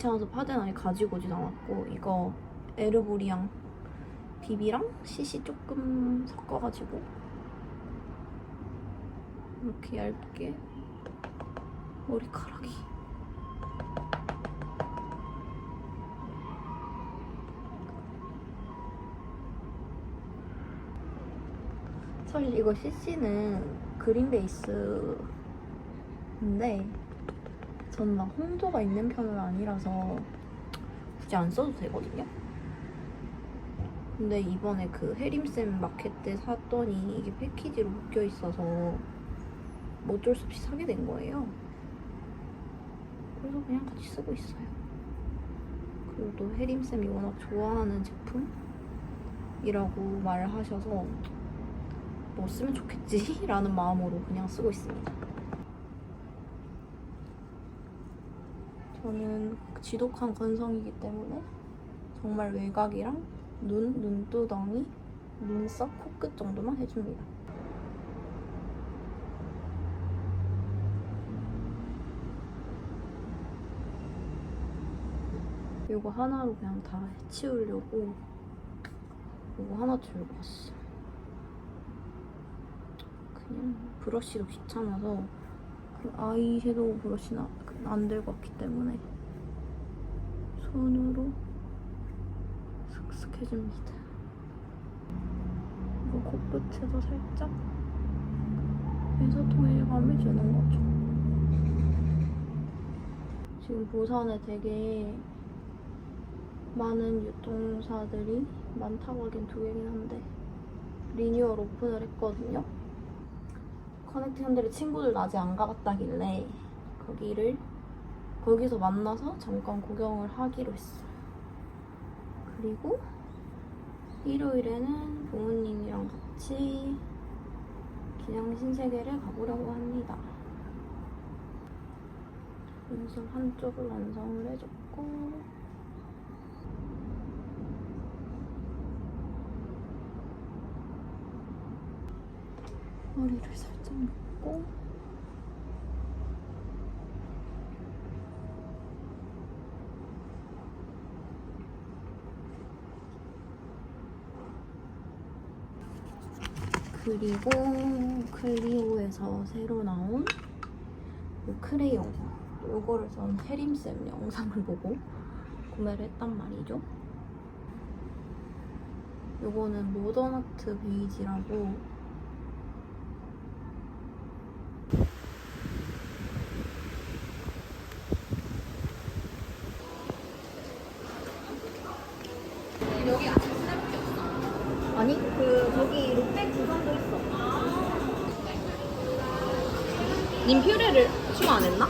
귀찮아서 파데는 아예 가지고 오진 않았고 이거 에르보리앙 비비랑 CC 조금 섞어가지고 이렇게 얇게 머리카락이. 사실 이거 CC는 그린 베이스인데 저는 막 홍조가 있는 편은 아니라서 굳이 안 써도 되거든요. 근데 이번에 그 해림쌤 마켓 때 샀더니 이게 패키지로 묶여 있어서 뭐 어쩔 수 없이 사게 된 거예요. 그래서 그냥 같이 쓰고 있어요. 그리고 또 해림쌤이 워낙 좋아하는 제품이라고 말을 하셔서 뭐 쓰면 좋겠지? 라는 마음으로 그냥 쓰고 있습니다. 저는 지독한 건성이기 때문에 정말 외곽이랑 눈, 눈두덩이, 눈썹, 코끝 정도만 해줍니다. 이거 하나로 그냥 다 해치우려고 이거 하나 들고 왔어. 그냥 브러쉬도 귀찮아서 그 아이섀도우 브러쉬는 안 들고 왔기 때문에 손으로 슥슥 해줍니다. 이거 코끝에도 살짝 해서 통일감을 주는 거죠. 지금 부산에 되게 많은 유통사들이 많다고 하긴 두 개긴 한데 리뉴얼 오픈을 했거든요. 커넥트 현대를 친구들 아직 안 가봤다길래 거기를 거기서 만나서 잠깐 구경을 하기로 했어요. 그리고 일요일에는 부모님이랑 같이 기장 신세계를 가보려고 합니다. 눈썹 한쪽을 완성을 해줬고 머리를 살짝 묶고 그리고 클리오에서 새로 나온 이 크레용 요거를 전 해림쌤 영상을 보고 구매를 했단 말이죠. 요거는 모던아트 베이지라고 아니 그 저기 롯데 구성도 있어. 님 퓨레를 추가 안 했나?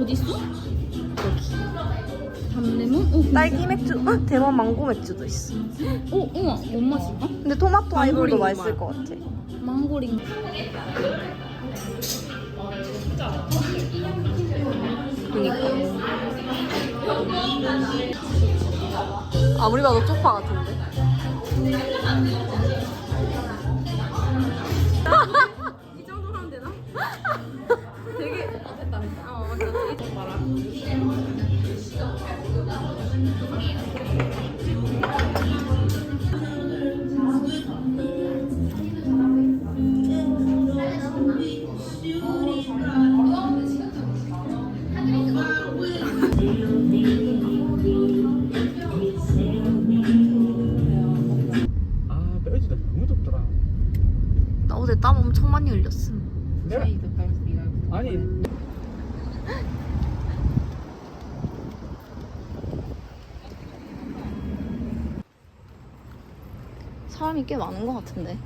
어디 있어? 담레몬? 어, 딸기 맥주, 어? 대만 망고 맥주도 있어. 어, 우와, 뭔 맛이야? 근데 토마토 아이볼도 망고링 맛있을 맛. 것 같아. 망고링. 그니까. 아무리 봐도 쪽파 같은데. 엄청 많이 흘렸음. 내가 아니 사람이 꽤 많은 것 같은데.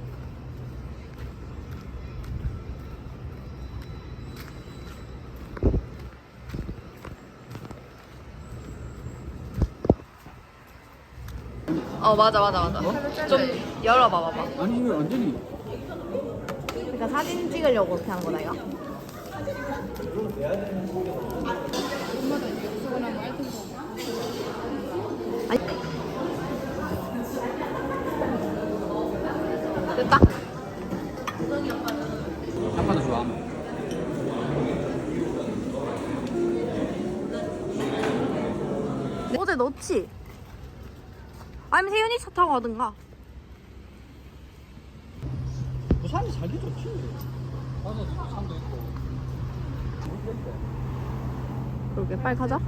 어 맞아 맞아 맞아. 좀 열어봐 봐봐. 아니 이거 완전히 그러니까 사진 찍으려고 그렇게 하는 거다 이거. 아니. 됐다. 아빠도 좋아 어제 넣지? 아니면 세윤이 차 타고 가든가. 부 산이 살기 좋지 가서 부산도 있고 그러게 빨리 가자.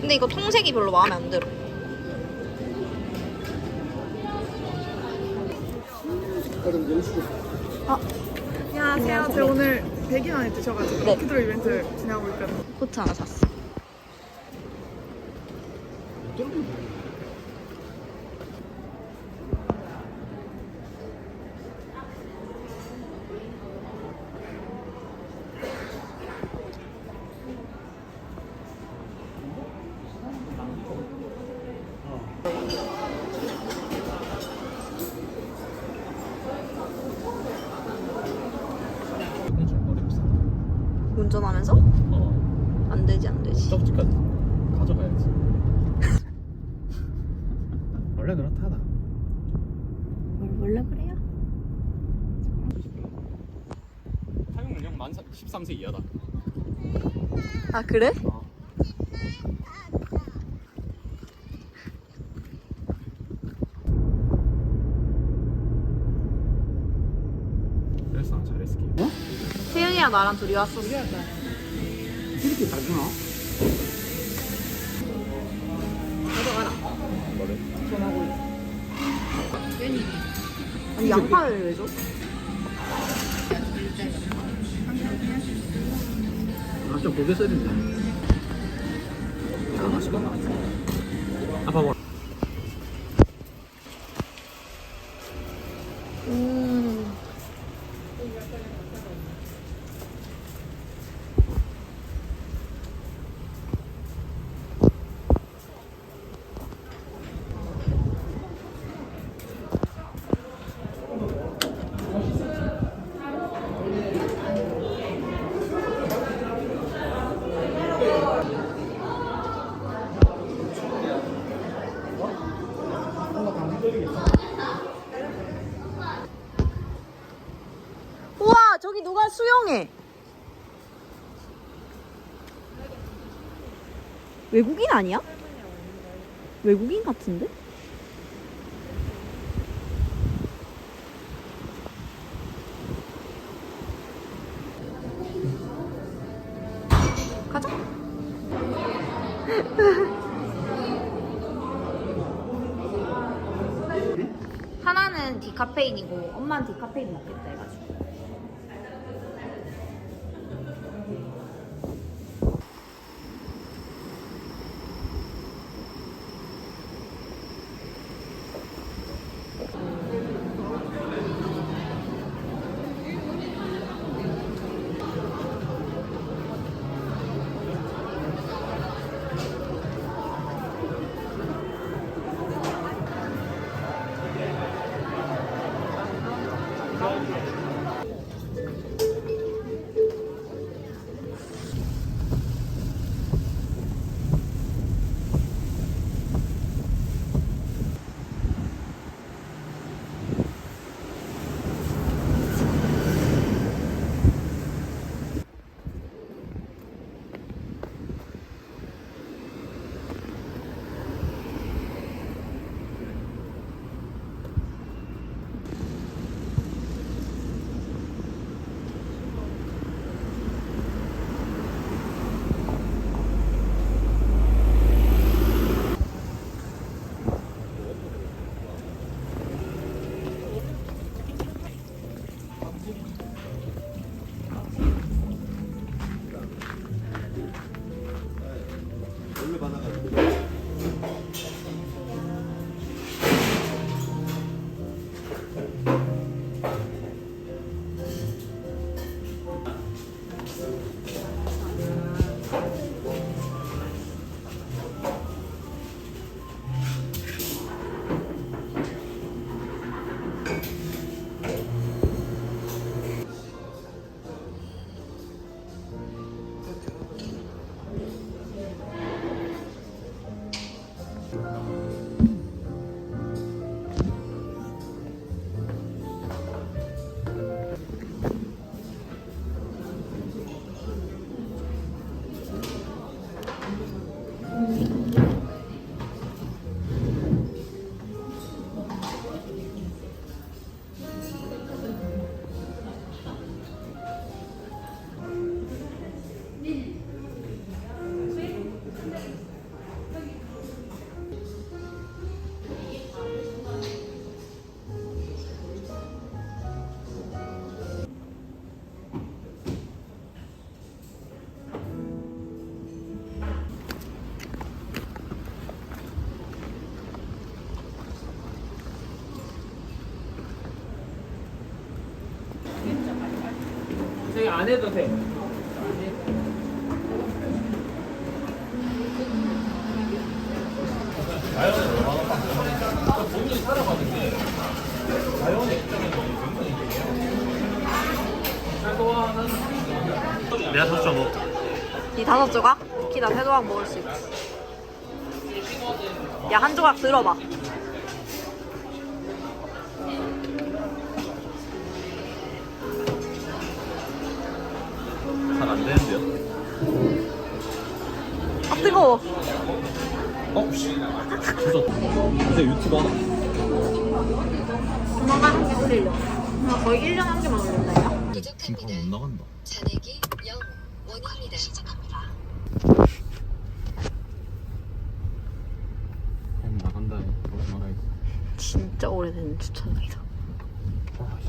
근데 이거 통색이 별로 마음에 안 들어. 아, 안녕하세요. 제가 오늘 100인 안에 드셔가지고 네. 럭키드로 이벤트 진행하고 있거든요. 코트 하나 샀어. 해줄 머리 비싸 운전하면서? 어 안 되지, 안 되지. 쪽지까지 가져가야지 원래 그렇다다 원래 그래요? 사용 연령 만 13세 이하다 아, 그래? 어. 그래서 잘했을게 어? 세윤이랑 나랑 둘이 왔었어. 이렇게 잘 주나? 뭐래? 아니, 양파를 왜 줘? 아저 고개 써야 된다 아 맛있겠다 저기 누가 수영해? 외국인 아니야? 외국인 같은데? 가자. 하나는 디카페인이고 엄마는 디카페인 먹겠다 해가지고. 안 해도 돼. 내가 샀어 뭐. 이 다섯 조각? 키다 세 조각 먹을 수 있지. 야, 한 조각 들어봐. 안 되는데요? 아, 뜨거워. 어? 진짜 진짜 유튜버? 조만간 한 개 올리려. 나 거의 1년에 한 개만 올린다요? 김밥 못 나간다. 잔액이 0 원입니다. 시작합니다. 햄 나간다. 진짜 오래된 추천이다. 아, 씨.